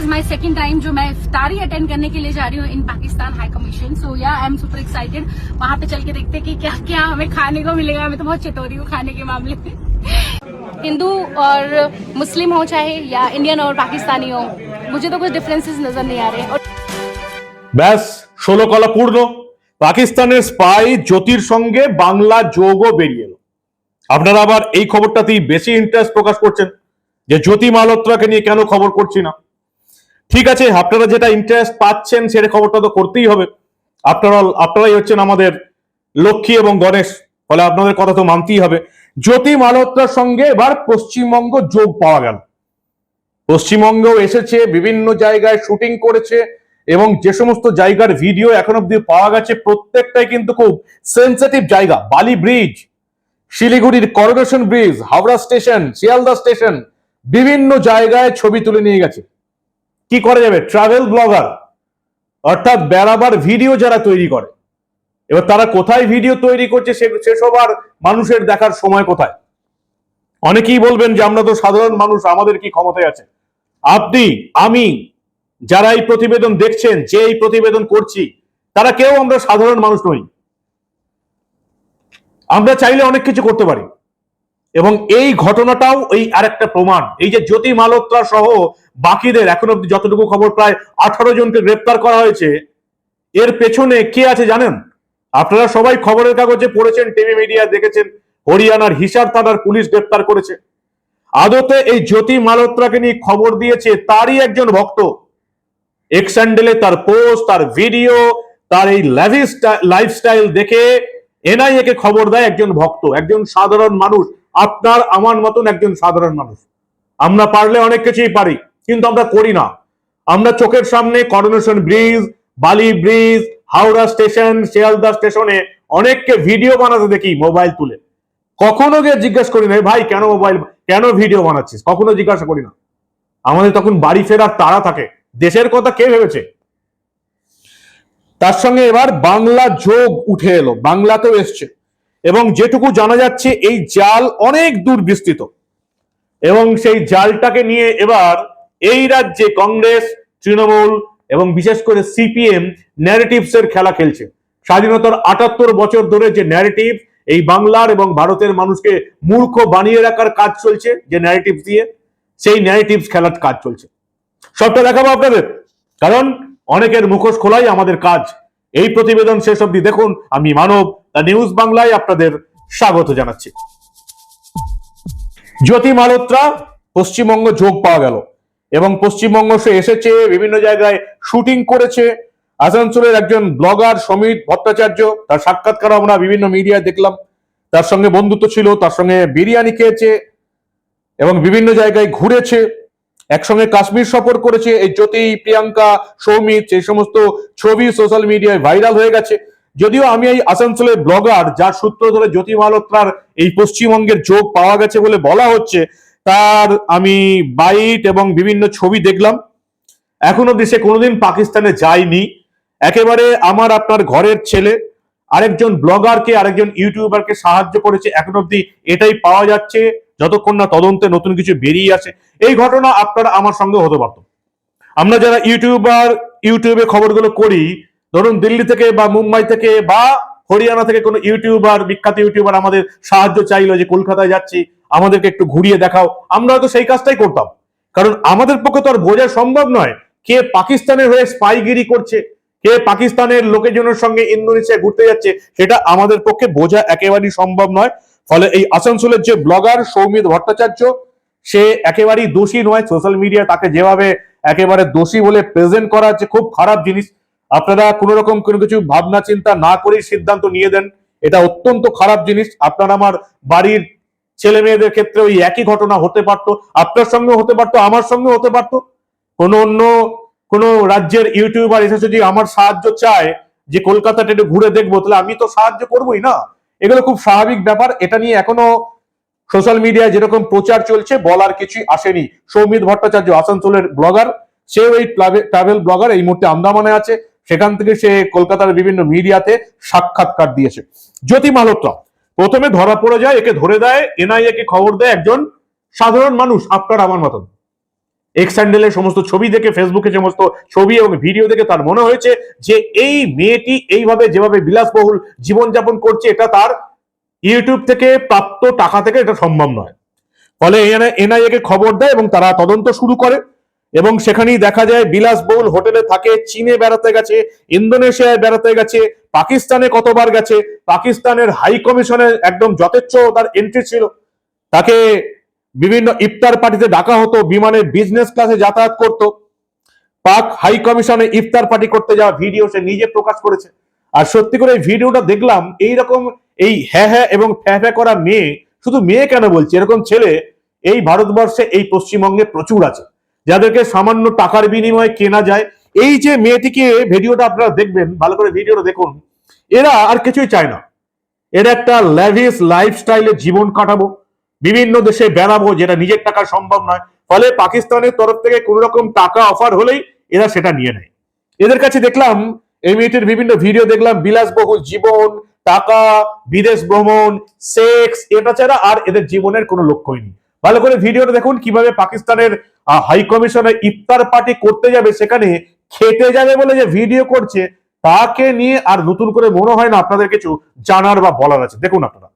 Is my second time जो मैं इफ्तारी attend करने के लिए जा रही हूँ in Pakistan high commission so या आई एम सुपर एक्साइटेड वहां पे चल के देखते हैं कि क्या क्या हमें खाने को मिलेगा मैं तो बहुत चटोरी हूँ खाने के मामले में हिंदू और मुस्लिम हो चाहे या इंडियन और पाकिस्तानी हो मुझे तो कुछ डिफरेंसेस नजर नहीं आ रहे और ব্যাস ষোলো কলা পূর্ণ পাকিস্তানের স্পাই জ্যোতির সঙ্গে বাংলা যোগও বেরিয়ে এলো আপনারা আবার এই খবরটাতেই বেশি ইন্টারেস্ট প্রকাশ করছেন যে জ্যোতি মালহোত্রাকে নিয়ে কেন খবর করছি না ঠিক আছে, আপনারা যেটা ইন্টারেস্ট পাচ্ছেন সেটা খবরটা তো করতেই হবে। আপনারা, আপনারাই হচ্ছেন আমাদের লক্ষ্মী এবং গণেশ, ফলে আপনাদের কথা তো মানতেই হবে। জ্যোতি মালহোত্রার সঙ্গে এবার পশ্চিমবঙ্গ যোগ পাওয়া গেল। পশ্চিমবঙ্গেও এসেছে, বিভিন্ন জায়গায় শুটিং করেছে, এবং যে সমস্ত জায়গার ভিডিও এখন অব্দি পাওয়া গেছে, প্রত্যেকটাই কিন্তু খুব সেন্সিটিভ জায়গা। বালি ব্রিজ শিলিগুড়ির coronation bridge Howrah station Sealdah station বিভিন্ন জায়গায় ছবি তুলে নিয়ে গেছে। কি করা যাবে? ট্রাভেল ব্লগার অর্থাৎ বেড়াবার ভিডিও যারা তৈরি করে। এবার তারা কোথায় ভিডিও তৈরি করছে সেসব আর মানুষের দেখার সময় কোথায়? অনেকেই বলবেন যে, আমরা তো সাধারণ মানুষ, আমাদের কি ক্ষমতায় আছে? আপনি, আমি, যারা এই প্রতিবেদন দেখছেন, যে এই প্রতিবেদন করছি, তারা কেউ আমরা সাধারণ মানুষ নই। আমরা চাইলে অনেক কিছু করতে পারি। এবং এই ঘটনাটাও এই আরেকটা প্রমাণ। এই যে জ্যোতি মালোত্রা সহ বাকিদের, এখন অব্দি যতটুকু খবর প্রায় আঠারো জনকে গ্রেপ্তার করা হয়েছে, এর পেছনে কে আছে জানেন? আপনারা সবাই খবরের কাগজে পড়েছেন টিভি মিডিয়া দেখেছেন, হরিয়ানার হিসার থানার পুলিশ গ্রেপ্তার করেছে। আদতে এই জ্যোতি মালোত্রাকে নিয়ে খবর দিয়েছে তারই একজন ভক্ত। এক্স হ্যান্ডেলে তার পোস্ট, তার ভিডিও, তার এই লাইফস্টাইল দেখে এনআইএ কে খবর দেয় একজন ভক্ত, একজন সাধারণ মানুষ। আপনার আমার মতন একজন সাধারণ মানুষ। আমরা পারলে অনেক কিছুই পারি, কিন্তু আমরা করি না। আমরা চোখের সামনে coronation bridge Bally bridge Howrah station Sealdah স্টেশনে অনেককে ভিডিও বানাতে দেখি মোবাইল তুলে। কখনো গিয়ে জিজ্ঞেস করি না ভাই, কেন মোবাইল কেন ভিডিও বানাচ্ছিস? কখনো জিজ্ঞাসা করি না। আমাদের তখন বাড়ি ফেরার তাড়া থাকে। দেশের কথা কে ভেবেছে? তার সঙ্গে এবার বাংলা যোগ উঠে এলো, বাংলাতেও এসছে। এবং যেটুকু জানা যাচ্ছে, এই জাল অনেক দূর বিস্তৃত। এবং সেই জালটাকে নিয়ে এবার এই রাজ্যে কংগ্রেস, তৃণমূল এবং বিশেষ করে সিপিএম ন্যারেটিভস এর খেলা খেলছে। স্বাধীনতার আটাত্তর বছর ধরে যে ন্যারেটিভ এই বাংলার এবং ভারতের মানুষকে মূর্খ বানিয়ে রাখার কাজ চলছে, যে ন্যারেটিভ দিয়ে, সেই ন্যারেটিভস খেলার কাজ চলছে। সবটা দেখাবো আপনাদের। কারণ অনেকের মুখোশ খোলাই আমাদের কাজ। এই প্রতিবেদন শেষ অবধি দেখুন। আমি মানব, দ্য নিউজ বাংলায় আপনাদের স্বাগত জানাচ্ছি। জ্যোতি মালোত্রা পশ্চিমবঙ্গ যোগ পাওয়া গেল এবং পশ্চিমবঙ্গ সে এসেছে, বিভিন্ন জায়গায় শুটিং করেছে। আসানসোলের একজন ব্লগার সমীর ভট্টাচার্য, তার সাক্ষাৎকার আমরা বিভিন্ন মিডিয়ায় দেখলাম। তার সঙ্গে বন্ধুত্ব ছিল, তার সঙ্গে বিরিয়ানি খেয়েছে এবং বিভিন্ন জায়গায় ঘুরেছে। একসঙ্গে কাশ্মীর সফর করেছে এই জ্যোতি, প্রিয়াঙ্কা, সৌমিত, এই সমস্ত ছবি সোশ্যাল মিডিয়ায় ভাইরাল হয়ে গেছে। যদিও আমি এই আসানসোলের ব্লগার যার সূত্র ধরে জ্যোতি মালোত্রার এই পশ্চিমবঙ্গের যোগ পাওয়া গেছে বলে বলা হচ্ছে, তার আমি বাইট এবং বিভিন্ন ছবি দেখলাম। এখন সে কোনোদিন পাকিস্তানে যায়নি। একেবারে আমার আপনার ঘরের ছেলে, আরেকজন ব্লগারকে আরেকজন ইউটিউবারকে সাহায্য করেছে। এখন অব্দি এটাই পাওয়া যাচ্ছে। যতক্ষণ না তদন্তে নতুন কিছু বেরিয়ে আসে, এই ঘটনা আপনারা আমার সঙ্গে হতে পারত। আমরা যারা ইউটিউবার, ইউটিউবে খবরগুলো করি, ধরুন দিল্লি থেকে বা মুম্বাই থেকে বা হরিয়ানা থেকে কোনো ইউটিউবার, বিখ্যাত ইউটিউবার আমাদের সাহায্য চাইলো যে কলকাতায় যাচ্ছি, আমাদেরকে একটু ঘুরিয়ে দেখাও, আমরা হয়তো সেই কাজটাই করতাম। কারণ আমাদের পক্ষে তো আর বোঝা সম্ভব নয় কে পাকিস্তানের হয়ে স্পাইগিরি করছে, কে পাকিস্তানের লোকজনের সঙ্গে ইন্দোনেশিয়া ঘুরতে যাচ্ছে, সেটা আমাদের পক্ষে বোঝা একেবারেই সম্ভব নয়। ফলে এই আসানসোলের যে ব্লগার সৌমিত ভট্টাচার্য, সে একেবারেই দোষী নয়। সোশ্যাল মিডিয়া তাকে যেভাবে একেবারে দোষী বলে প্রেজেন্ট করা হচ্ছে, খুব খারাপ জিনিস। আপনারা কোনো রকম কোনো কিছু ভাবনা চিন্তা না করেই সিদ্ধান্ত নিয়ে দেন। এটা অত্যন্ত খারাপ জিনিস। আপনার আমার বাড়ির ছেলে মেয়েদের ক্ষেত্রে ওই একই ঘটনা হতে পারতো। আপনার সঙ্গে হতে পারতো, আমার সঙ্গে হতে পারতো। কোনো অন্য কোনো রাজ্যের ইউটিউবার এসে যদি আমার সাহায্য চায় যে কলকাতাটা একটু ঘুরে দেখব, তাহলে আমি তো সাহায্য করবোই না। এগুলো খুব স্বাভাবিক ব্যাপার। এটা নিয়ে এখনও সোশ্যাল মিডিয়ায় যেরকম প্রচার চলছে, বলার কিছুই আসেনি। সৌমিত ভট্টাচার্য আসানসোলের ব্লগার সেও এই ট্রাভেল ব্লগার এই মুহূর্তে আন্দামানে আছে। সেখান থেকে সে কলকাতার বিভিন্ন মিডিয়াতে সাক্ষাৎকার দিয়েছে। জ্যোতি মালহোত্রা, প্রথমে ধরা পড়ে যায়, একে ধরে দেয় এনআইএ কে খবর দেয় একজন সাধারণ মানুষ, আপনার আমার মতন। এক্স হ্যান্ডেলের সমস্ত ছবি দেখে ফেসবুকে সমস্ত ছবি এবং ভিডিও দেখে তার মনে হয়েছে যে এই মেয়েটি এইভাবে যেভাবে বিলাসবহুল জীবনযাপন করছে, এটা তার ইউটিউব থেকে প্রাপ্ত টাকা থেকে এটা সম্ভব নয়। ফলে এনআইএ কে খবর দেয় এবং তারা তদন্ত শুরু করে এবং সেখানেই দেখা যায় বিলাসবহুল হোটেলে থাকে, চীনে বেড়াতে গেছে, ইন্দোনেশিয়ায় বেড়াতে গেছে, পাকিস্তানে কতবার গেছে, পাকিস্তানের হাই কমিশনে একদম যথেচ্ছ তার এন্ট্রি ছিল। তাকে বিভিন্ন ইফতার পার্টিতে ডাকা হতো বিমানের বিজনেস ক্লাসে যাতায়াত করত। পাক হাই কমিশনে ইফতার পার্টি করতে যাওয়া ভিডিও সে নিজে প্রকাশ করেছে। আর সত্যি করে এই ভিডিওটা দেখলাম এই রকম এই হ্যাঁ হ্যাঁ এবং ফ্যা ফ্যা করা মেয়ে, শুধু মেয়ে কেন বলছে? এরকম ছেলে এই ভারতবর্ষে, এই পশ্চিমবঙ্গে প্রচুর আছে। যাদেরকে সামান্য টাকার বিনিময়ে কেনা যায়। এই যে মেয়েটিকে ভিডিওটা আপনারা দেখবেন, ভালো করে ভিডিওটা দেখুন, এরা আর কিছুই চায় না। এরা একটা ল্যাভিস লাইফস্টাইলে জীবন কাটাবো। বিভিন্ন দেশে বেড়াবো, যেটা নিজের টাকা সম্ভব নয়। ফলে পাকিস্তানের তরফ থেকে কোন রকম টাকা অফার হলেই এরা সেটা নিয়ে নেয়। এদের কাছে দেখলাম এই মেয়েটির বিভিন্ন ভিডিও দেখলাম, বিলাসবহুল জীবন, টাকা, বিদেশ ভ্রমণ সেক্স এটা ছাড়া আর এদের জীবনের কোনো লক্ষ্যই নেই। ভালো করে ভিডিওটা দেখুন, কীভাবে পাকিস্তানের হাই কমিশনে ইফতার পার্টি করতে যাবে, সেখানে খেতে যাবে বলে যে ভিডিও করছে, তাকে নিয়ে আর নতুন করে মনে হয় না আপনাদের কিছু জানার বা বলার আছে। দেখুন আপনারা।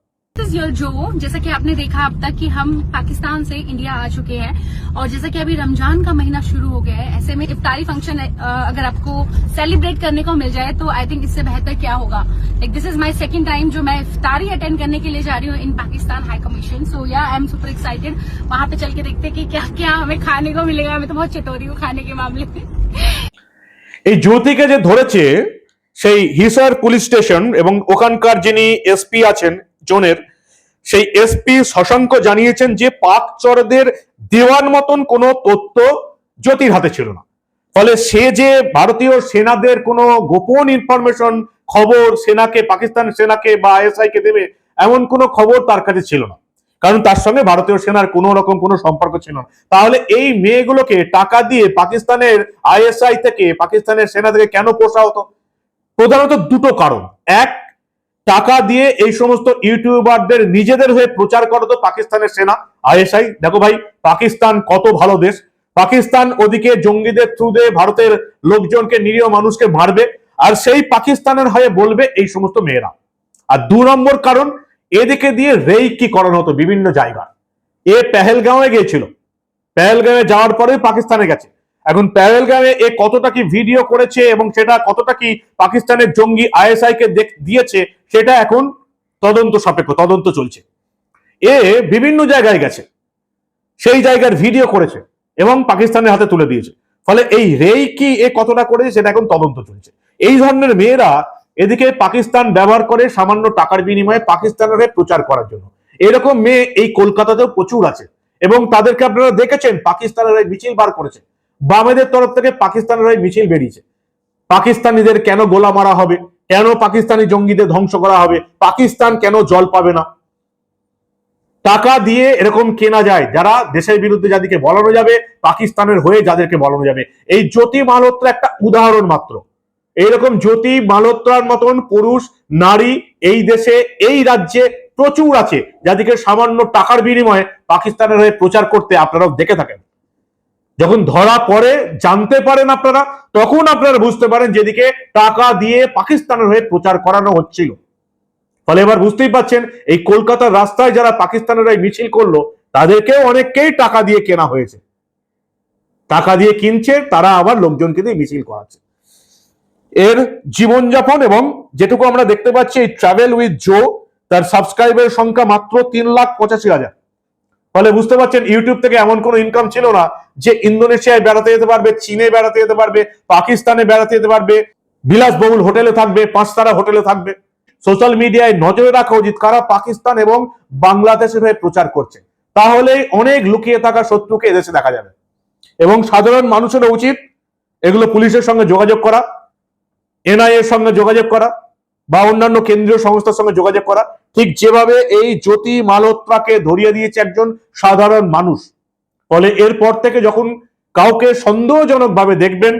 This is your जो जैसा कि आपने देखा अब तक कि हम पाकिस्तान से इंडिया आ चुके हैं और जैसा कि अभी रमजान का महीना शुरू हो गया है ऐसे में इफ्तारी फंक्शन अगर आपको सेलिब्रेट करने को मिल जाए तो आई थिंक इससे बेहतर क्या होगा like this is my second time जो मैं इफ्तारी अटेंड करने के लिए जा रही हूँ in Pakistan high commission so या आई एम सुपर एक्साइटेड वहां पे चल के देखते हैं कि क्या क्या हमें खाने को मिलेगा मैं तो बहुत चटोरी हूँ खाने के मामले में এই জ্যোতিকে যে ধরেছে সেই হিসার পুলিশ স্টেশন এবং ওখানকার যিনি এসপি আছেন জোনের সেই এসপি শশাঙ্ক জানিয়েছেন যে পাক চরদের দেওয়ার মতন কোনো তথ্য জ্যোতির হাতে ছিল না। ফলে সে যে ভারতীয় সেনাদের কোনো গোপন ইনফরমেশন খবর, সেনাকে, পাকিস্তান সেনাকে বা আইএসআই কে দেবে, এমন কোনো খবর তার কাছে ছিল না। কারণ তার সঙ্গে ভারতীয় সেনার কোনো রকম কোনো সম্পর্ক ছিল না। তাহলে এই মেয়েগুলোকে টাকা দিয়ে পাকিস্তানের আইএসআই থেকে, পাকিস্তানের সেনা থেকে কেন পোষা হতো? প্রধানত দুটো কারণ। এক টাকা দিয়ে এই সমস্ত ইউটিউবারদের নিজেদের হয়ে প্রচার করতো পাকিস্তানের সেনা, আইএসআই। দেখো ভাই, পাকিস্তান কত ভালো দেশ। পাকিস্তান ওদিকে জঙ্গিদের থ্রু দিয়ে ভারতের লোকজনকে, নিরীহ মানুষকে মারবে। আর সেই পাকিস্তানের হয়ে বলবে এই সমস্ত মেয়েরা। আর দু নম্বর কারণ, এদিকে দিয়ে রেইকি করানো হতো বিভিন্ন জায়গায়। এ পেহেলগাঁওয়ে গিয়েছিল। পেহেলগাঁওয়ে যাওয়ার পরে পাকিস্তানে গেছে। এখন পেহেলগাঁওয়ে এ কতটা কি ভিডিও করেছে এবং সেটা কতটা কি পাকিস্তানের জঙ্গি আইএসআই কে দিয়েছে, সেটা এখন তদন্ত সাপেক্ষ, তদন্ত চলছে। এ বিভিন্ন জায়গায় গেছে, সেই জায়গার ভিডিও করেছে এবং পাকিস্তানের হাতে তুলে দিয়েছে। ফলে এই রেই কি এ কতটা করেছে সেটা এখন তদন্ত চলছে। এই ধরনের মেয়েরা এদিকে পাকিস্তান ব্যবহার করে সামান্য টাকার বিনিময়ে পাকিস্তানের প্রচার করার জন্য। এরকম মেয়ে এই কলকাতাতেও প্রচুর আছে এবং তাদেরকে আপনারা দেখেছেন, পাকিস্তানের মিছিল বার করেছে। বামেদের তরফ থেকে পাকিস্তানের হয়ে মিছিল বেরিয়েছে। পাকিস্তানিদের কেন গোলা মারা হবে? কেন পাকিস্তানি জঙ্গিদের ধ্বংস করা হবে? পাকিস্তান কেন জল পাবে না? টাকা দিয়ে এরকম কেনা যায়, যারা দেশের বিরুদ্ধে যাদেরকে বলানো যাবে, পাকিস্তানের হয়ে যাদেরকে বলানো যাবে। এই জ্যোতি মালহোত্রা একটা উদাহরণ মাত্র। এইরকম জ্যোতি মালহোত্রার মতন পুরুষ, নারী এই দেশে, এই রাজ্যে প্রচুর আছে, যাদেরকে সামান্য টাকার বিনিময়ে পাকিস্তানের হয়ে প্রচার করতে আপনারাও দেখে থাকেন। যখন ধরা পড়ে, জানতে পারেন আপনারা, তখন আপনারা বুঝতে পারেন যেদিকে টাকা দিয়ে পাকিস্তানের হয়ে প্রচার করানো হচ্ছিল। ফলে এবার বুঝতেই পাচ্ছেন, এই কলকাতার রাস্তায় যারা পাকিস্তানের মিছিল করল, তাদেরকেও অনেককেই টাকা দিয়ে কেনা হয়েছে। টাকা দিয়ে কিনছে, তারা আবার লোকজনকে দিয়ে মিছিল করাচ্ছে। এর জীবনযাপন এবং যেটুকু আমরা দেখতে পাচ্ছি, এই ট্রাভেল উইথ জো তার সাবস্ক্রাইবের সংখ্যা মাত্র তিন লাখ পঁচাশি হাজার। ফলে বুঝতে পারছেন ইউটিউব থেকে এমন কোনো ইনকাম ছিল না যে ইন্দোনেশিয়ায় বেড়াতে যেতে পারবে, চীনে বেড়াতে যেতে পারবে, পাকিস্তানে বেড়াতে যেতে পারবে, বিলাসবহুল হোটেলে থাকবে, পাঁচতারা হোটেলে থাকবে। সোশ্যাল মিডিয়ায় নজরে রাখা উচিত কারা পাকিস্তান এবং বাংলাদেশের হয়ে প্রচার করছে। তাহলে অনেক লুকিয়ে থাকা শত্রুকে এদেশে দেখা যাবে। এবং সাধারণ মানুষেরও উচিত এগুলো পুলিশের সঙ্গে যোগাযোগ করা এনআইএ এর সঙ্গে যোগাযোগ করা বা অন্যান্য কেন্দ্রীয় সংস্থার সঙ্গে যোগাযোগ করা। ঠিক যেভাবে এই জ্যোতি মালহোত্রাকে ধরিয়ে দিয়েছে একজন সাধারণ মানুষ, ফলে এরপর থেকে যখন কাউকে সন্দেহজনক ভাবে দেখবেন,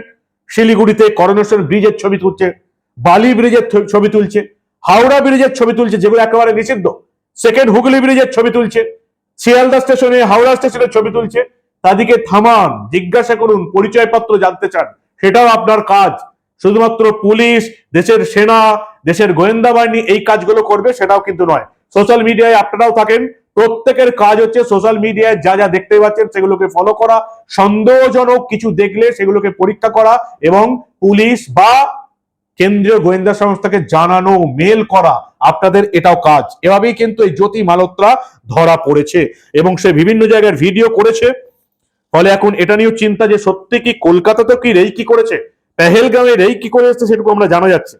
শিলিগুড়িতে করোনেশন ব্রিজের ছবি তুলছে, বালি ব্রিজের ছবি তুলছে, হাওড়া ব্রিজের ছবি তুলছে, যেগুলো একেবারে নিষিদ্ধ, সেকেন্ড হুগলি ব্রিজের ছবি তুলছে, শিয়ালদা স্টেশনে, হাওড়া স্টেশনের ছবি তুলছে, তাদেরকে থামান, জিজ্ঞাসা করুন, পরিচয়পত্র জানতে চান, সেটাও আপনার কাজ। শুধুমাত্র পুলিশ, দেশের সেনা, দেশের গোয়েন্দা বাহিনী এই কাজগুলো করবে সেটাও কিন্তু নয়। সোশ্যাল মিডিয়ায় আপনারাও থাকেন। প্রত্যেকের কাজ হচ্ছে সোশ্যাল মিডিয়ায় যা যা দেখতে পাচ্ছেন সেগুলোকে ফলো করা, সন্দেহজনক কিছু দেখলে সেগুলোকে পরীক্ষা করা এবং পুলিশ বা কেন্দ্রীয় গোয়েন্দা সংস্থাকে জানানো মেল করা, আপনাদের এটাও কাজ। এভাবেই কিন্তু এই জ্যোতি মালোত্রা ধরা পড়েছে এবং সে বিভিন্ন জায়গার ভিডিও করেছে। ফলে এখন এটা নিয়েও চিন্তা যে সত্যি কি কলকাতাতে কি রেই কি করেছে? পেহেলগাঁওয়ে রেই কি করে এসেছে সেটুকু আমরা জানা যাচ্ছে।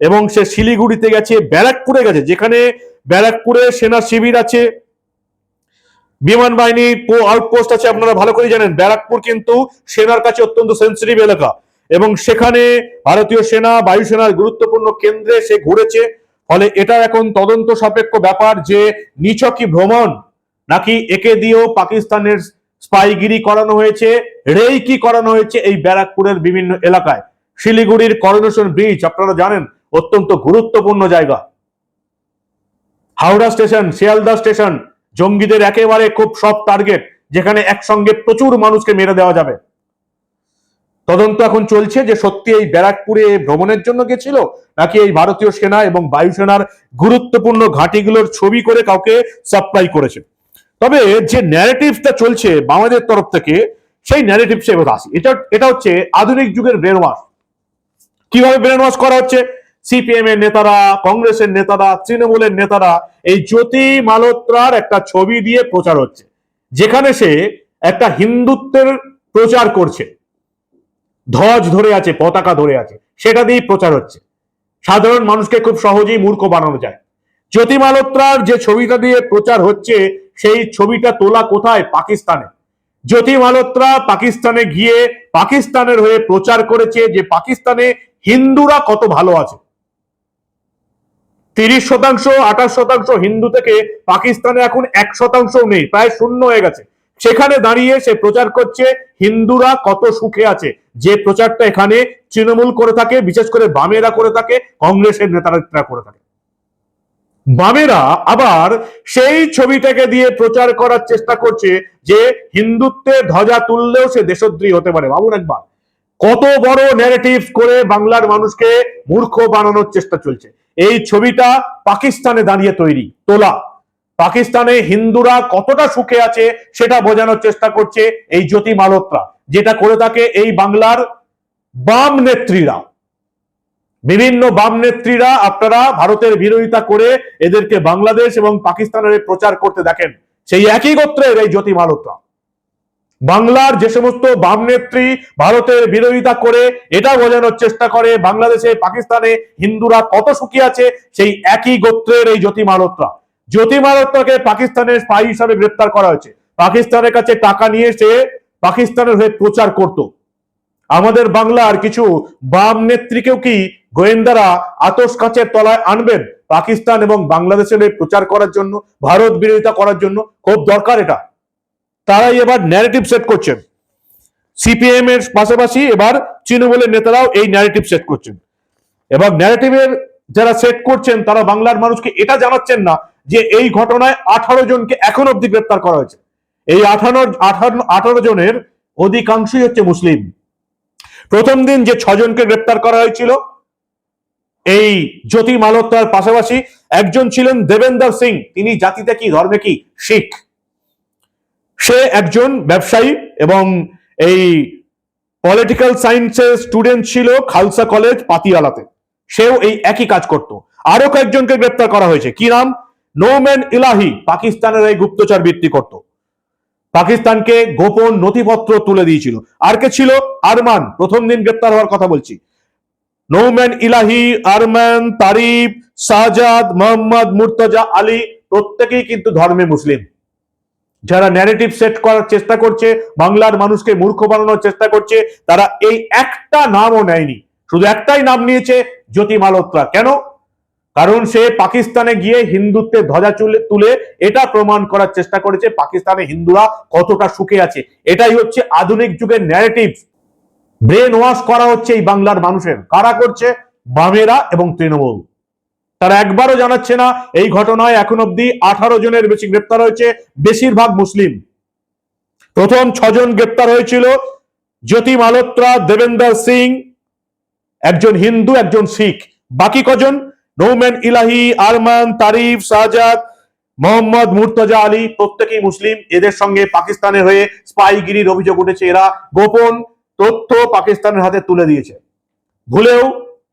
এবং সে শিলিগুড়িতে গেছে, ব্যারাকপুরে গেছে, যেখানে ব্যারাকপুরে সেনা শিবির আছে, বিমান বাহিনী আউটপোস্ট আছে, আপনারা ভালো করে জানেন, ব্যারাকপুর কিন্তু সেনার কাছে অত্যন্ত সেন্সিটিভ এলাকা। এবং সেখানে ভারতীয় সেনা বায়ুসেনার গুরুত্বপূর্ণ কেন্দ্রে সে ঘুরেছে, ফলে এটা এখন তদন্ত সাপেক্ষ ব্যাপার যে নিছকই ভ্রমণ নাকি একে দিয়েও পাকিস্তানের স্পাইগিরি করানো হয়েছে, রেইকি করানো হয়েছে এই ব্যারাকপুরের বিভিন্ন এলাকায়। শিলিগুড়ির করোনেশন ব্রিজ, আপনারা জানেন, অত্যন্ত গুরুত্বপূর্ণ জায়গা। হাওড়া স্টেশন, শিয়ালদা স্টেশন, জঙ্গিদের একেবারে খুব সব টার্গেট, যেখানে একসঙ্গে প্রচুর মানুষকে মেরে দেওয়া যাবে। তদন্ত এখন চলছে যে সত্যি এই ব্যারাকপুরে ভ্রমণের জন্য গেছিল, নাকি এই ভারতীয় সেনা এবং বায়ুসেনার গুরুত্বপূর্ণ ঘাঁটিগুলোর ছবি করে কাউকে সাপ্লাই করেছে। তবে যে ন্যারেটিভটা চলছে বাংলাদেশের তরফ থেকে, সেই ন্যারেটিভস এবার আসি। এটা এটা হচ্ছে আধুনিক যুগের ব্রেন ওয়াশ কীভাবে ব্রেন ওয়াশ করা হচ্ছে? সিপিএম এর নেতারা, কংগ্রেসের নেতারা, তৃণমূলের নেতারা এই জ্যোতি মালোত্রার একটা ছবি দিয়ে প্রচার হচ্ছে, যেখানে সে একটা হিন্দুত্বের প্রচার করছে। ধ্বজ ধরে আছে, পতাকা ধরে আছে, সেটা দিয়েই প্রচার হচ্ছে। সাধারণ মানুষকে খুব সহজেই মূর্খ বানানো যায়। জ্যোতি মালোত্রার যে ছবিটা দিয়ে প্রচার হচ্ছে সেই ছবিটা তোলা কোথায়? পাকিস্তানে। জ্যোতি মালোত্রা পাকিস্তানে গিয়ে পাকিস্তানের হয়ে প্রচার করেছে যে পাকিস্তানে হিন্দুরা কত ভালো আছে। তিরিশ শতাংশ, আঠাশ শতাংশ হিন্দু থেকে পাকিস্তানে এখন এক শতাংশ নেই, প্রায় শূন্য হয়ে গেছে। সেখানে দাঁড়িয়ে সে প্রচার করছে হিন্দুরা কত সুখে আছে। যে প্রচারটা এখানে তৃণমূল করে থাকে, বিশেষ করে বামেরা করে থাকে, কংগ্রেসের নেতারা করে থাকে। বামেরা আবার সেই ছবিটাকে দিয়ে প্রচার করার চেষ্টা করছে যে হিন্দুত্বে ধ্বজা তুললেও সে দেশদ্রোহী হতে পারে। ভাবুন একবার। কত বড় ন্যারেটিভ করে বাংলার মানুষকে মূর্খ বানানোর চেষ্টা চলছে। এই ছবিটা পাকিস্তানে দাঁড়িয়ে তৈরি, তোলা। পাকিস্তানে হিন্দুরা কতটা সুখে আছে সেটা বোঝানোর চেষ্টা করছে এই জ্যোতি মালোত্রা যেটা করে থাকে এই বাংলার বাম নেত্রীরা। বিভিন্ন বাম নেত্রীরা আপনারা ভারতের বিরোধিতা করে এদেরকে বাংলাদেশ এবং পাকিস্তানের প্রচার করতে দেখেন। সেই একই গোত্রের এই জ্যোতি মালোত্রা। বাংলার যে সমস্ত বাম নেত্রী ভারতের বিরোধিতা করে এটা বোঝানোর চেষ্টা করে, বাংলাদেশে, পাকিস্তানে হিন্দুরা কত সুখী আছে, সেই একই গোত্রের এই জ্যোতি মালোত্রা। জ্যোতি মালোত্রাকে পাকিস্তানের স্পাই হিসাবে গ্রেপ্তার করা হয়েছে। পাকিস্তানের কাছে টাকা নিয়ে সে পাকিস্তানের হয়ে প্রচার করত। আমাদের বাংলার কিছু বাম নেত্রীকেও কি গোয়েন্দারা আতস কাছের তলায় আনবেন। পাকিস্তান এবং বাংলাদেশের প্রচার করার জন্য, ভারত বিরোধিতা করার জন্য খুব দরকার এটা। তারাই এবার ন্যারেটিভ সেট করছেন। সিপিএম এর পাশাপাশি এবার তৃণমূলের নেতারাও এই ন্যারেটিভ সেট করছেন। এবং ন্যারেটিভের যারা সেট করছেন, তারা বাংলার মানুষকে এটা জানাচ্ছেন না যে এই ঘটনায় আঠারো জনকে এখন অব্দি গ্রেপ্তার করা হয়েছে। এই আঠারো আঠারো জনের অধিকাংশই হচ্ছে মুসলিম। প্রথম দিন যে ছজনকে গ্রেপ্তার করা হয়েছিল এই জ্যোতি মালোত্রার পাশাপাশি একজন ছিলেন দেবেন্দর সিং। তিনি জাতিতে কি, ধর্মে কি? শিখ। সে একজন ব্যবসায়ী এবং এই পলিটিক্যাল সায়েন্সের স্টুডেন্ট ছিল খালসা কলেজ পাতিয়ালাতে। সেও এই একই কাজ করত। আরও কয়েকজনকে গ্রেপ্তার করা হয়েছে। কি নাম? নোম্যান ইলাহি, পাকিস্তানের এই গুপ্তচর বৃত্তি করত। পাকিস্তানকে গোপন নথিপত্র তুলে দিয়েছিল। আর কে ছিল? আরমান। প্রথম দিন গ্রেপ্তার হওয়ার কথা বলছি। নৌম্যান ইলাহি, আরমান, তারিফ, শাহজাদ, মোহাম্মদ, মুর্তজা, আলী, প্রত্যেকেই কিন্তু ধর্মে মুসলিম। যারা ন্যারেটিভ সেট করার চেষ্টা করছে, বাংলার মানুষকে মূর্খ বানানোর চেষ্টা করছে, তারা এই একটা নামও নেয়নি। শুধু একটাই নাম নিয়েছে জ্যোতি মালোত্রা কেন? কারণ সে পাকিস্তানে গিয়ে হিন্দুত্বের ধ্বজা চুলে, তুলে এটা প্রমাণ করার চেষ্টা করেছে, পাকিস্তানে হিন্দুরা কতটা সুখে আছে। এটাই হচ্ছে আধুনিক যুগের ন্যারেটিভ ব্রেন ওয়াশ করা হচ্ছে এই বাংলার মানুষের। কারা করছে? বামেরা এবং তৃণমূল। তারা একবারও জানাচ্ছে না, এই ঘটনায় এখন অব্দি আঠারো জনের বেশি গ্রেপ্তার হয়েছে, বেশিরভাগ মুসলিম। প্রথম ছজন গ্রেপ্তার হয়েছিল জ্যোতি মালোত্রা, দেবেন্দ্র সিং, একজন হিন্দু, একজন শিখ। বাকি কজন? নৌম্যান ইলাহি, আরমান, তারিফ শাহজাদ মোহাম্মদ মুর্তজা আলী প্রত্যেকেই মুসলিম। এদের সঙ্গে পাকিস্তানের হয়ে স্পাইগিরির অভিযোগ উঠেছে। এরা গোপন তথ্য পাকিস্তানের হাতে তুলে দিয়েছে। ভুলেও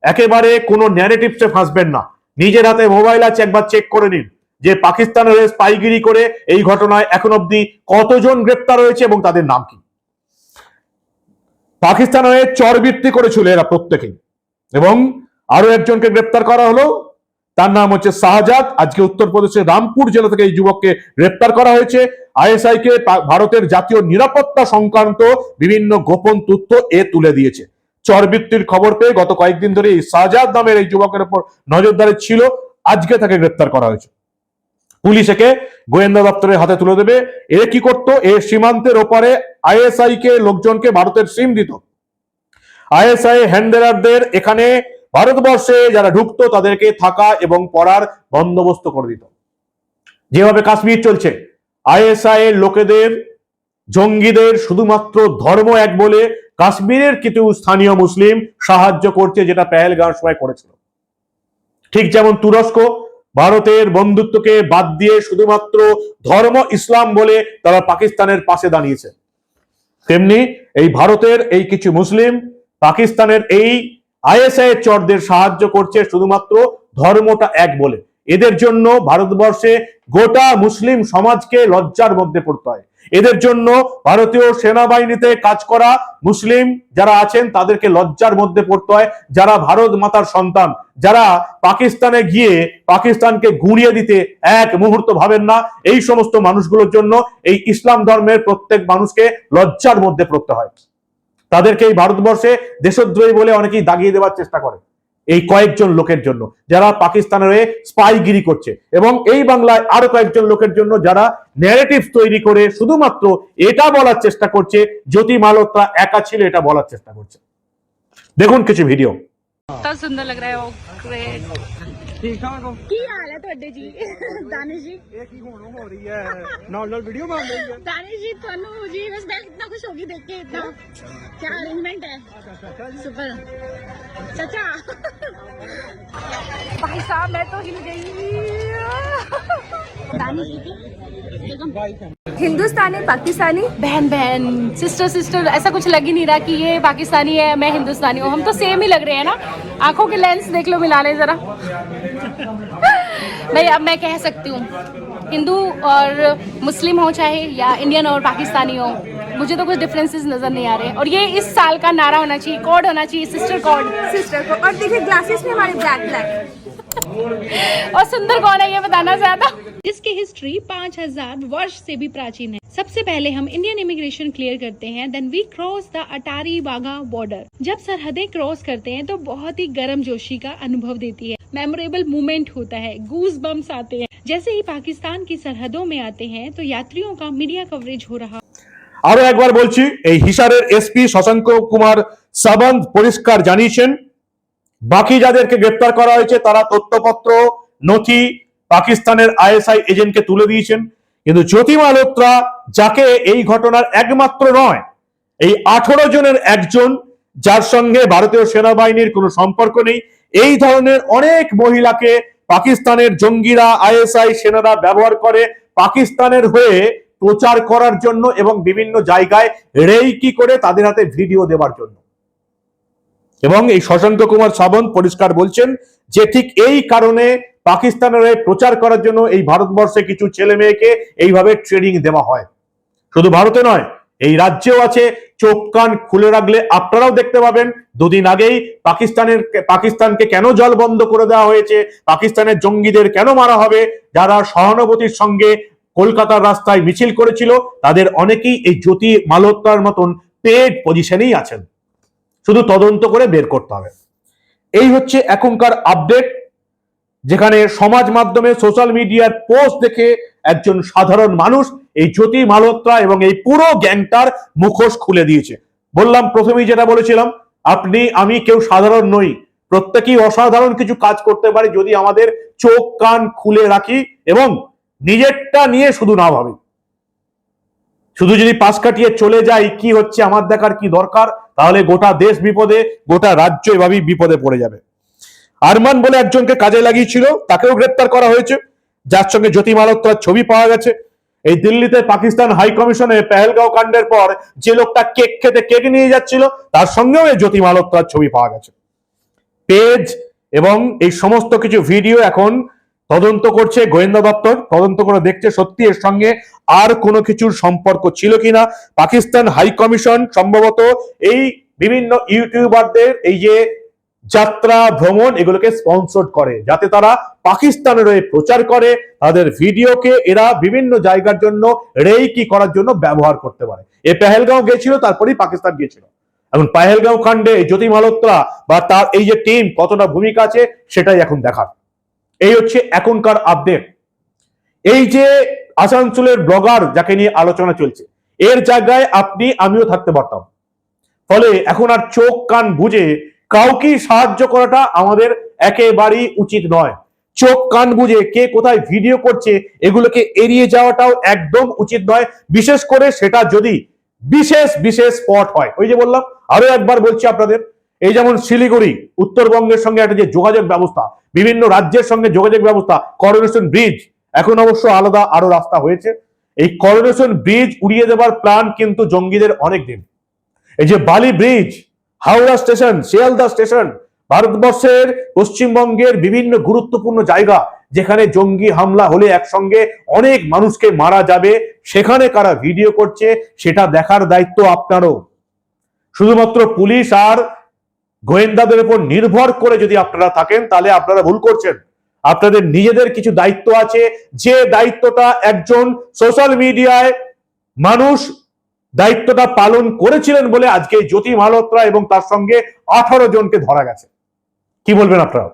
একেবারে কোনো ন্যারেটিভসে ফাঁসবেন না। নিজের হাতে মোবাইল আছে, একবার চেক করে নিন যে পাকিস্তানের হয়ে স্পাইগিরি করে এই ঘটনায় এখন অব্দি কতজন গ্রেপ্তার হয়েছে এবং তাদের নাম কি? পাকিস্তান হয়ে চরবৃত্তি করেছিল এরা প্রত্যেকেই। এবং আরও একজনকে গ্রেপ্তার করা হলো। তার নাম হচ্ছে শাহজাদ। আজকে উত্তরপ্রদেশের রামপুর জেলা থেকে এই যুবককে গ্রেপ্তার করা হয়েছে। আইএসআই কে ভারতের জাতীয় নিরাপত্তা সংক্রান্ত বিভিন্ন গোপন তথ্য এ তুলে দিয়েছে। চরবৃত্তির খবর পেয়ে গত কয়েকদিন ধরে এই শাহজাদ নামের এই যুবকের উপর নজরদারি ছিল। আজকে তাকে গ্রেপ্তার করা হয়েছে। পুলিশ একে গোয়েন্দা দপ্তরের হাতে তুলে দেবে। এ কি করতো? এ সীমান্তের ওপারে আইএসআই কে লোকজনকে ভারতের সিম দিত। আইএসআই হ্যান্ডেলারদের এখানে ভারতবর্ষে যারা ঢুকতো তাদেরকে থাকা এবং পড়ার বন্দোবস্ত করে দিত। যেভাবে কাশ্মীর চলছে আইএসআই এর লোকেদের, জঙ্গিদের শুধুমাত্র ধর্ম এক বলে কাশ্মীরের কিছু স্থানীয় মুসলিম সাহায্য করছে যেটা পেহেলগাঁও সময় করেছিল। ঠিক যেমন তুরস্ক, ভারতের বন্ধুত্বকে বাদ দিয়ে শুধুমাত্র ধর্ম ইসলাম বলে তারা পাকিস্তানের পাশে দাঁড়িয়েছে। তেমনি এই ভারতের এই কিছু মুসলিম পাকিস্তানের এই আইএসআই চরদের সাহায্য করছে শুধুমাত্র ধর্মটা এক বলে। এদের জন্য ভারতবর্ষে গোটা মুসলিম সমাজকে লজ্জার মধ্যে পড়তে হয়। এদের জন্য ভারতীয় সেনাবাহিনীতে কাজ করা মুসলিম যারা আছেন তাদেরকে লজ্জার মধ্যে পড়তে হয়। যারা ভারত মাতার সন্তান, যারা পাকিস্তানে গিয়ে পাকিস্তানকে গুঁড়িয়ে দিতে এক মুহূর্ত ভাবেন না, এই সমস্ত মানুষগুলোর জন্য এই ইসলাম ধর্মের প্রত্যেক মানুষকে লজ্জার মধ্যে পড়তে হয়। তাদেরকে এই ভারতবর্ষে দেশদ্রোহী বলে অনেকেই দাগিয়ে দেওয়ার চেষ্টা করে। এই কয়েকজন লোকের জন্য যারা পাকিস্তানের হয়ে স্পাইগিরি করছে। এবং এই বাংলায় আরও কয়েকজন লোকের জন্য যারা ন্যারেটিভ তৈরি করে শুধুমাত্র এটা বলার চেষ্টা করছে জ্যোতি মালত্রা একা ছিল এটা বলার চেষ্টা করছে। দেখুন কিছু ভিডিও সুন্দর লাগ রা भाई साहब मैं तो हिल गई। हिंदुस्तानी पाकिस्तानी? बहन बहन सिस्टर सिस्टर ऐसा कुछ लग ही नहीं रहा कि ये पाकिस्तानी है मैं हिंदुस्तानी हूँ। हम तो सेम ही लग रहे हैं ना? आँखों के लेंस देख लो मिला ले जरा। नहीं अब मैं कह सकती हूँ। हिंदू और मुस्लिम हो चाहे या इंडियन और पाकिस्तानी हो मुझे तो कुछ डिफरेंसेस नज़र नहीं आ रहे। और ये इस साल का नारा होना चाहिए कोड होना चाहिए सिस्टर कोड सिस्टर को और देखिए ग्लासेस भी हमारे ब्लैक ब्लैक और सुंदर कौन है ये बताना ज़्यादा? इसकी हिस्ट्री 5000 वर्ष से भी प्राचीन है। सबसे पहले हम इंडियन इमिग्रेशन क्लियर करते हैं then we cross the Attari Wagah border जब सरहदें क्रॉस करते हैं तो बहुत ही गर्म जोशी का अनुभव देती है। मेमोरेबल मोमेंट होता है गूज बम्स आते हैं। जैसे ही पाकिस्तान की सरहदों में आते हैं तो यात्रियों का मीडिया कवरेज हो रहा আরো একবার বলছি এই হিসারের এসপি শশাঙ্ক কুমার সাবন্ত পরিষ্কার জানিয়েছেন বাকি যাদেরকে গ্রেপ্তার করা হয়েছে তারা তথ্যপত্র নথি পাকিস্তানের আইএসআই এজেন্টকে তুলে দিয়েছেন কিন্তু জ্যোতি মালোত্রা যাকে এই ঘটনার একমাত্র নয় এই আঠারো জনের একজন যার সঙ্গে ভারতীয় সেনাবাহিনীর কোনো সম্পর্ক নেই এই ধরনের অনেক মহিলাকে পাকিস্তানের জঙ্গিরা আইএসআই সেনারা ব্যবহার করে পাকিস্তানের হয়ে প্রচার করার জন্য এবং বিভিন্ন জায়গায় রেইকি করে তাদের হাতে ভিডিও দেওয়ার জন্য। এবং এই শশাঙ্ক কুমার সাবন্ত পরিষ্কার বলছেন যে ঠিক এই কারণে পাকিস্তানের হয়ে প্রচার করার জন্য এই ভারতবর্ষে কিছু ছেলে মেয়েকে এইভাবে ট্রেনিং দেওয়া হয়। শুধু ভারতে নয় এই রাজ্যেও আছে, চোখ কান খুলে রাখলে আপনারাও দেখতে পাবেন। দুদিন আগেই পাকিস্তানের, পাকিস্তানকে কেন জল বন্ধ করে দেওয়া হয়েছে, পাকিস্তানের জঙ্গিদের কেন মারা হবে, যারা সহানুভূতির সঙ্গে কলকাতার রাস্তায় মিছিল করেছিল, তাদের অনেকেই এই জ্যোতি মালোত্রার মতন পেড পজিশনেই আছেন। শুধু তদন্ত করে বের করতে হবে। এই হচ্ছে এখনকার আপডেট যেখানে সমাজ মাধ্যমে সোশ্যাল মিডিয়ার পোস্ট দেখে একজন সাধারণ মানুষ এই জ্যোতি মালোত্রা এবং এই পুরো গ্যাংটার মুখোশ খুলে দিয়েছে। বললাম, প্রথমেই যেটা বলেছিলাম, আপনি, আমি কেউ সাধারণ নই। প্রত্যেকেই অসাধারণ কিছু কাজ করতে পারি যদি আমাদের চোখ, কান খুলে রাখি এবং নিজেরটা নিয়ে শুধু না ভাবি। শুধু যদি পাশ কাটিয়ে চলে যাই, কি হচ্ছে? আমার দেখার কি দরকার? তাহলে গোটা দেশ বিপদে, গোটা রাজ্য এভাবেই বিপদে পড়ে যাবে। আরমান বলে একজনকে কাজে লাগিয়েছিল, তাকেও গ্রেপ্তার করা হয়েছে। যার সঙ্গে জ্যোতি মালহোত্রার ছবি পাওয়া গেছে। এই দিল্লিতে পাকিস্তান হাই কমিশনে পেহেলগাঁও কাণ্ডের পর যে লোকটা কেক খেতে কেক নিয়ে যাচ্ছিল, তার সঙ্গেও এই জ্যোতি মালহোত্রার ছবি পাওয়া গেছে। পেজ এবং এই সমস্ত কিছু ভিডিও এখন তদন্ত করছে গোয়েন্দা দপ্তর। তদন্ত করে দেখছে সত্যি এর সঙ্গে আর কোনো কিছুর সম্পর্ক ছিল কিনা। পাকিস্তান হাই কমিশন সম্ভবত এই বিভিন্ন ইউটিউবারদের, এই যে যাত্রা, ভ্রমণ এগুলোকে স্পন্সর করে। যাতে তারা পাকিস্তানের হয়ে প্রচার করে, তাদের ভিডিওকে এরা বিভিন্ন জায়গার জন্য রেইকি করার জন্য ব্যবহার করতে পারে। এ পেহেলগাঁও গেছিল, তারপরেই পাকিস্তান গিয়েছিল এখন পাহেলগাঁও কাণ্ডে জ্যোতি মালহোত্রা বা তার এই যে টিম কতটা ভূমিকা আছে, সেটাই এখন দেখার। এই হচ্ছে এখনকার আপডেট এই যে আসানসোলের ব্লগার যাকে নিয়ে আলোচনা চলছে, এর জায়গায় আপনি আমিও থাকতে পারতাম। ফলে এখন আর চোখ কান বুঝে কাউকে সাহায্য করাটা আমাদের একেবারেই উচিত নয়। চোখ কান বুঝে কে কোথায় ভিডিও করছে, এগুলোকে এড়িয়ে যাওয়াটাও একদম উচিত নয়। বিশেষ করে সেটা যদি বিশেষ বিশেষ স্পট হয়। ওই যে বললাম, আরও একবার বলছি আপনাদের, এই যেমন শিলিগুড়ি, উত্তরবঙ্গের সঙ্গে একটা যে যোগাযোগ ব্যবস্থা, বিভিন্ন রাজ্যের সঙ্গে যোগাযোগ ব্যবস্থা করোনেশন ব্রিজ এখন অবশ্য আলাদা আরও রাস্তা হয়েছে। এই করোনেশন ব্রিজ উড়িয়ে দেবার প্ল্যান কিন্তু জঙ্গিদের অনেক দিন এই যে Bally bridge Howrah station, Sealdah station, ভারতবর্ষের পশ্চিমবঙ্গের বিভিন্ন গুরুত্বপূর্ণ জায়গা যেখানে জঙ্গি হামলা হলে একসঙ্গে অনেক মানুষকে মারা যাবে, সেখানে কারা ভিডিও করছে সেটা দেখার দায়িত্ব আপনারও। শুধুমাত্র পুলিশ আর গোয়েন্দাদের উপর নির্ভর করে যদি আপনারা থাকেন, তাহলে আপনারা ভুল করছেন। আপনাদের নিজেদের কিছু দায়িত্ব আছে, যে দায়িত্বটা একজন সোশ্যাল মিডিয়ায় মানুষ দায়িত্বটা পালন করেছিলেন বলে আজকে জ্যোতি মালহোত্রা এবং তার সঙ্গে আঠারো জনকে ধরা গেছে। কি বলবেন আপনারা?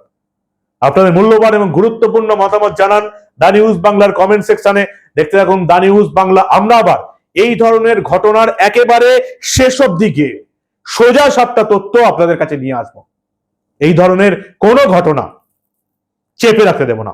আপনাদের মূল্যবান এবং গুরুত্বপূর্ণ মতামত জানান দা নিউজ বাংলার কমেন্ট সেকশনে। দেখতে থাকুন দা নিউজ বাংলা। আমরা আবার এই ধরনের ঘটনার একেবারে শেষ দিকে সোজা সাতটা তথ্য আপনাদের কাছে নিয়ে আসব। এই ধরনের কোনো ঘটনা চেপে রাখতে দেব না।